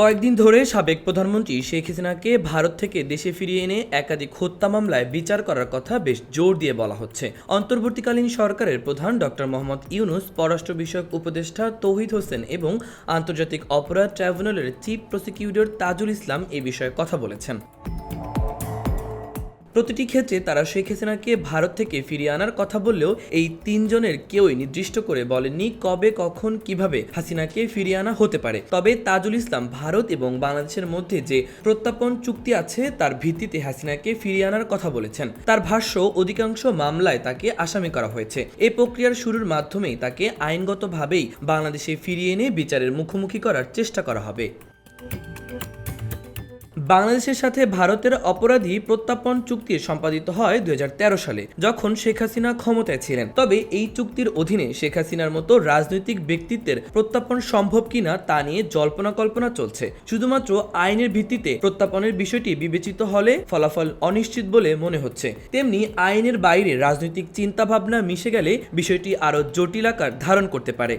কয়েকদিন ধরে সাবেক প্রধানমন্ত্রী শেখ হাসিনাকে ভারত থেকে দেশে ফিরিয়ে এনে একাধিক হত্যা মামলায় বিচার করার কথা বেশ জোর দিয়ে বলা হচ্ছে। অন্তর্বর্তীকালীন সরকারের প্রধান ডক্টর মোহাম্মদ ইউনুস, পররাষ্ট্র বিষয়ক উপদেষ্টা তৌহিদ হোসেন এবং আন্তর্জাতিক অপরাধ ট্রাইব্যুনালের চিফ প্রসিকিউটর তাজুল ইসলাম এ বিষয়ে কথা বলেছেন। প্রতিটি ক্ষেত্রে তারা শেখ হাসিনাকে ভারত থেকে ফিরিয়ে আনার কথা বললেও এই তিনজনের কেউই নির্দিষ্ট করে বলেননি কবে, কখন, কীভাবে হাসিনাকে ফিরিয়ে আনা হতে পারে। তবে তাজুল ইসলাম ভারত এবং বাংলাদেশের মধ্যে যে প্রত্যাপন চুক্তি আছে, তার ভিত্তিতে হাসিনাকে ফিরিয়ে আনার কথা বলেছেন। তার ভাষ্য, অধিকাংশ মামলায় তাকে আসামি করা হয়েছে। এই প্রক্রিয়ার শুরুর মাধ্যমেই তাকে আইনগতভাবেই বাংলাদেশে ফিরিয়ে এনে বিচারের মুখোমুখি করার চেষ্টা করা হবে। বাংলাদেশের সাথে ভারতের অপরাধী প্রত্যাপন চুক্তি সম্পাদিত হয় দু হাজার তেরো সালে, যখন শেখ হাসিনা ক্ষমতায় ছিলেন। তবে এই চুক্তির অধীনে শেখ হাসিনার মতো রাজনৈতিক ব্যক্তিত্বের প্রত্যাপন সম্ভব কিনা তা নিয়ে জল্পনা কল্পনা চলছে। শুধুমাত্র আইনের ভিত্তিতে প্রত্যাপনের বিষয়টি বিবেচিত হলে ফলাফল অনিশ্চিত বলে মনে হচ্ছে। তেমনি আইনের বাইরে রাজনৈতিক চিন্তাভাবনা মিশে গেলে বিষয়টি আরও জটিল আকার ধারণ করতে পারে।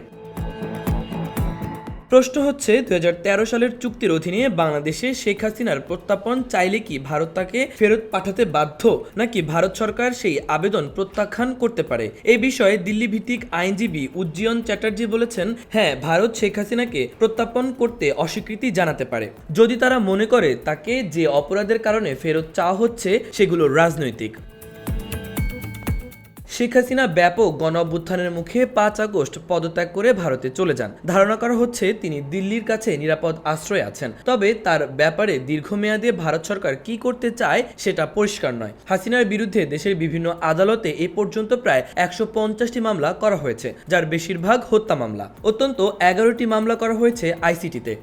প্রশ্ন হচ্ছে দু হাজার তেরো সালের চুক্তির অধীনে বাংলাদেশে শেখ হাসিনার প্রত্যাপন চাইলে কি ভারত তাকে ফেরত পাঠাতে বাধ্য, নাকি ভারত সরকার সেই আবেদন প্রত্যাখ্যান করতে পারে? এই বিষয়ে দিল্লি ভিত্তিক আইনজীবী উজ্জীয়ন চ্যাটার্জি বলেছেন হ্যাঁ ভারত শেখ হাসিনাকে প্রত্যাপন করতে অস্বীকৃতি জানাতে পারে। যদি তারা মনে করে তাকে যে অপরাধের কারণে ফেরত চাওয়া হচ্ছে, সেগুলো রাজনৈতিক। শেখ হাসিনা ব্যাপক গণ অভ্যুত্থানের মুখে পাঁচ আগস্ট পদত্যাগ করে ভারতে চলে যান। ধারণা করা হচ্ছে, তিনি দিল্লির কাছে নিরাপদ আশ্রয়ে আছেন। তবে তার ব্যাপারে দীর্ঘমেয়াদে ভারত সরকার কি করতে চায়, সেটা পরিষ্কার নয়। হাসিনার বিরুদ্ধে দেশের বিভিন্ন আদালতে এ পর্যন্ত প্রায় একশো পঞ্চাশটি মামলা করা হয়েছে, যার বেশিরভাগ হত্যা মামলা। অত্যন্ত এগারোটি মামলা করা হয়েছে আইসিটিতে।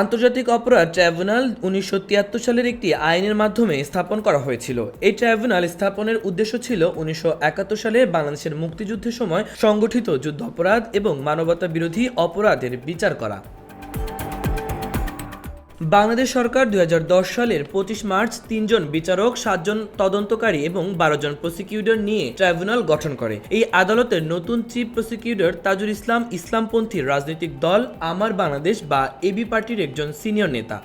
আন্তর্জাতিক অপরাধ ট্রাইব্যুনাল উনিশশো তিয়াত্তর সালের একটি আইনের মাধ্যমে স্থাপন করা হয়েছিল। এই ট্রাইব্যুনাল স্থাপনের উদ্দেশ্য ছিল উনিশশো একাত্তর সালে বাংলাদেশের মুক্তিযুদ্ধের সময় সংগঠিত যুদ্ধ অপরাধ এবং মানবতা বিরোধী অপরাধের বিচার করা। বাংলাদেশ সরকার দু হাজার দশ সালের পঁচিশ মার্চ তিনজন বিচারক, সাতজন তদন্তকারী এবং বারো জন প্রসিকিউটর নিয়ে ট্রাইব্যুনাল গঠন করে। এই আদালতের নতুন চিফ প্রসিকিউটর তাজুল ইসলাম ইসলামপন্থী রাজনৈতিক দল, আমার বাংলাদেশ বা এবি পার্টির একজন সিনিয়র নেতা।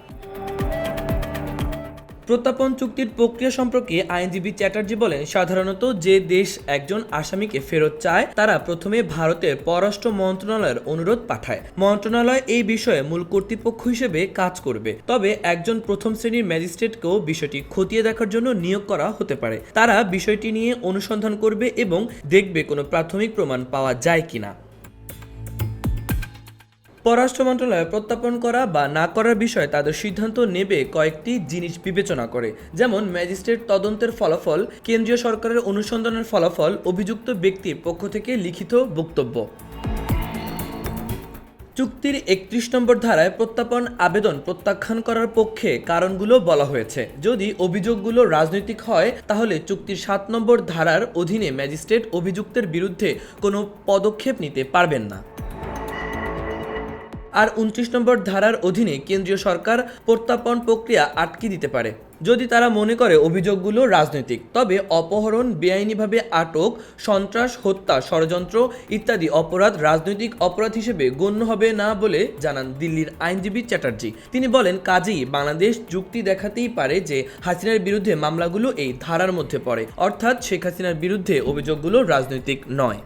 প্রত্যাপন চুক্তির প্রক্রিয়া সম্পর্কে আইনজীবী চ্যাটার্জি বলেন, সাধারণত যে দেশ একজন আসামিকে ফেরত চায়, তারা প্রথমে ভারতের পররাষ্ট্র মন্ত্রণালয়ের অনুরোধ পাঠায়। মন্ত্রণালয় এই বিষয়ে মূল কর্তৃপক্ষ হিসেবে কাজ করবে। তবে একজন প্রথম শ্রেণির ম্যাজিস্ট্রেটকেও বিষয়টি খতিয়ে দেখার জন্য নিয়োগ করা হতে পারে। তারা বিষয়টি নিয়ে অনুসন্ধান করবে এবং দেখবে কোনো প্রাথমিক প্রমাণ পাওয়া যায় কিনা। পররাষ্ট্র মন্ত্রণালয় প্রত্যাপন করা বা না করার বিষয়ে তাদের সিদ্ধান্ত নেবে কয়েকটি জিনিস বিবেচনা করে, যেমন ম্যাজিস্ট্রেট তদন্তের ফলাফল, কেন্দ্রীয় সরকারের অনুসন্ধানের ফলাফল, অভিযুক্ত ব্যক্তির পক্ষ থেকে লিখিত বক্তব্য। চুক্তির একত্রিশ নম্বর ধারায় প্রত্যাপন আবেদন প্রত্যাখ্যান করার পক্ষে কারণগুলো বলা হয়েছে। যদি অভিযোগগুলো রাজনৈতিক হয়, তাহলে চুক্তির সাত নম্বর ধারার অধীনে ম্যাজিস্ট্রেট অভিযুক্তের বিরুদ্ধে কোনো পদক্ষেপ নিতে পারবেন না। আর উনত্রিশ নম্বর ধারার অধীনে কেন্দ্রীয় সরকার প্রত্যাপন প্রক্রিয়া আটকে দিতে পারে। যদি তারা মনে করে অভিযোগগুলো রাজনৈতিক, তবে অপহরণ, বেআইনিভাবে আটক, সন্ত্রাস, হত্যা, ষড়যন্ত্র ইত্যাদি অপরাধ রাজনৈতিক অপরাধ হিসেবে গণ্য হবে না বলে জানান দিল্লির আইনজীবী চ্যাটার্জি। তিনি বলেন, কাজেই বাংলাদেশ যুক্তি দেখাতেই পারে যে হাসিনার বিরুদ্ধে মামলাগুলো এই ধারার মধ্যে পড়ে। অর্থাৎ শেখ হাসিনার বিরুদ্ধে অভিযোগগুলো রাজনৈতিক নয়।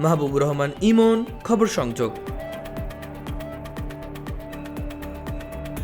মাহবুবুর রহমান ইমন খবর সংযোগ।